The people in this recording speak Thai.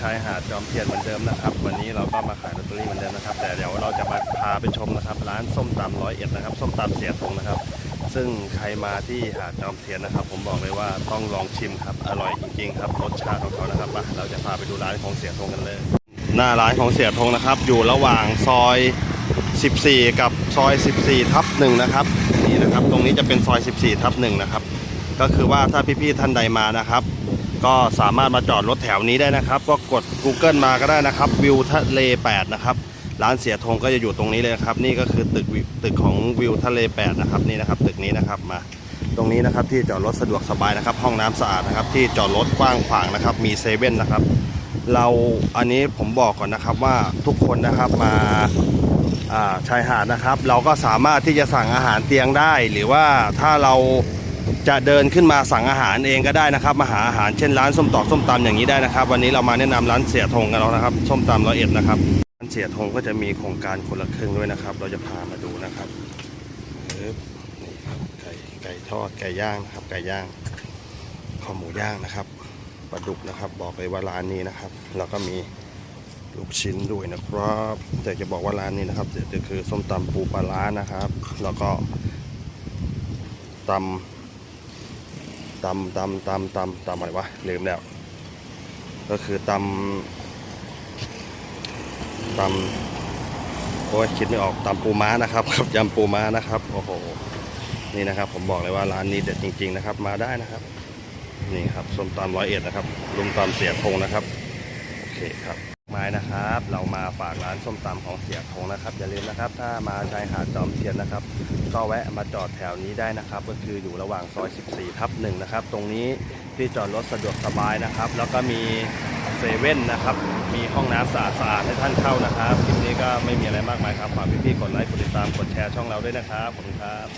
ชายหาดจอมเทียนเหมือนเดิมนะครับ วันนี้เราก็มาขายลอตเตอรี่เหมือนเดิมนะครับ แต่เดี๋ยวเราจะมาพาไปชมนะครับ ร้านส้มตำร้อยเอ็ดนะครับ ส้มตำเสียทงนะครับ ซึ่งใครมาที่หาดจอมเทียนนะครับ ผมบอกเลยว่าต้องลองชิมครับ อร่อยจริงๆครับ รสชาติของเขานะครับมาเราจะพาไปดูร้านของเสียทงกันเลย หน้าร้านของเสียทงนะครับ อยู่ระหว่างซอย 14 กับซอย 14ทับหนึ่งนะครับ นี่นะครับ ตรงนี้จะเป็นซอย 14ทับหนึ่งนะครับ ก็คือว่าถ้าพี่ๆท่านใดมานะครับ ก็สามารถมาจอดรถแถวนี้ได้นะครับ ก็กด Google มาก็ได้นะครับ วิวทะเล 8 นะครับ ร้านเสียธงก็จะอยู่ตรงนี้เลยครับ นี่ก็คือตึกตึกของวิวทะเล 8 นะครับนี่นะครับ ตึกนี้นะครับมา ตรงนี้นะครับที่จอดรถสะดวกสบายนะครับ ห้องน้ำสะอาดนะครับ ที่จอดรถกว้างขวางนะครับ มีเซเว่นนะครับ เราอันนี้ผมบอกก่อนนะครับว่าทุกคนนะครับมาชายหาดนะครับ เราก็สามารถที่จะสั่งอาหารเตียงได้ หรือว่าถ้าเรา จะเดินขึ้นมาสั่งอาหารเองก็ได้นะครับ มาหาอาหารเช่นร้านส้มตอกส้มตำอย่างนี้ได้นะครับ วันนี้เรามาแนะนำร้านเสียธงกันแล้วนะครับ ส้มตำร้อยเอ็ดนะครับร้านเสียธงก็จะมีโครงการคนละครึ่งด้วยนะครับ เราจะพามาดูนะครับนี่ครับไก่ไก่ทอดไก่ย่างนะครับไก่ย่างคอหมูย่างนะครับปลาดุกนะครับ บอกเลยว่าร้านนี้นะครับแล้วก็มีลูกชิ้นด้วยนะครับแต่จะบอกว่าร้านนี้นะครับเดี๋ยวจะคือส้มตำปูปลาร้านะครับ แล้วก็ตำ ตำตำตำตำตำอะไรวะลืมแล้ว ก็คือตำตำโอ้ยคิดไม่ออกตำปูม้านะครับครับยำปูม้านะครับโอ้โหนี่นะครับ ผมบอกเลยว่าร้านนี้เด็ดจริง ๆ นะครับ มาได้นะครับ นี่ครับส้มตำร้อยเอ็ดนะครับลุงตำเสียพงนะครับโอเคครับ ไม้นะครับ เรามาฝากร้านส้มตำของเสียพงนะครับ อย่าลืมนะครับ ถ้ามาชายหาดจอมเทียนนะครับ ก็แวะมาจอดแถวนี้ได้นะครับ ก็คืออยู่ระหว่างซอย 14 ทับหนึ่งนะครับ ตรงนี้ที่จอดรถสะดวกสบายนะครับ แล้วก็มีเซเว่นนะครับ มีห้องน้ำสะอาดๆให้ท่านเข้านะครับ คลิปนี้ก็ไม่มีอะไรมากมายครับ ฝากพี่ๆกดไลค์ กดติดตาม กดแชร์ช่องเราด้วยนะครับ ขอบคุณครับ